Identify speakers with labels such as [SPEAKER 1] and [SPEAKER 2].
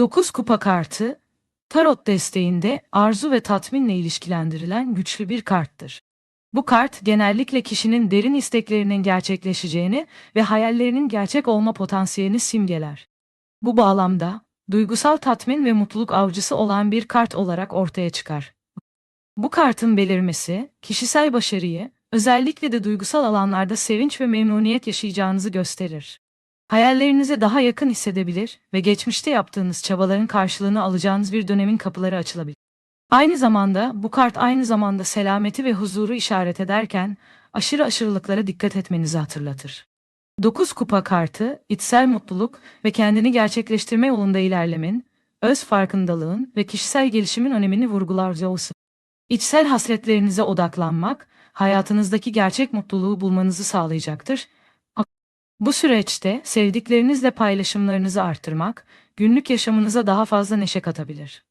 [SPEAKER 1] 9 kupa kartı, tarot desteğinde arzu ve tatminle ilişkilendirilen güçlü bir karttır. Bu kart genellikle kişinin derin isteklerinin gerçekleşeceğini ve hayallerinin gerçek olma potansiyelini simgeler. Bu bağlamda duygusal tatmin ve mutluluk avcısı olan bir kart olarak ortaya çıkar. Bu kartın belirmesi, kişisel başarıyı, özellikle de duygusal alanlarda sevinç ve memnuniyet yaşayacağınızı gösterir. Hayallerinize daha yakın hissedebilir ve geçmişte yaptığınız çabaların karşılığını alacağınız bir dönemin kapıları açılabilir. Aynı zamanda bu kart aynı zamanda selameti ve huzuru işaret ederken aşırı aşırılıklara dikkat etmenizi hatırlatır. 9 kupa kartı, içsel mutluluk ve kendini gerçekleştirme yolunda ilerlemin, öz farkındalığın ve kişisel gelişimin önemini vurgular Zeus'u. İçsel hasretlerinize odaklanmak, hayatınızdaki gerçek mutluluğu bulmanızı sağlayacaktır. Bu süreçte sevdiklerinizle paylaşımlarınızı artırmak, günlük yaşamınıza daha fazla neşe katabilir.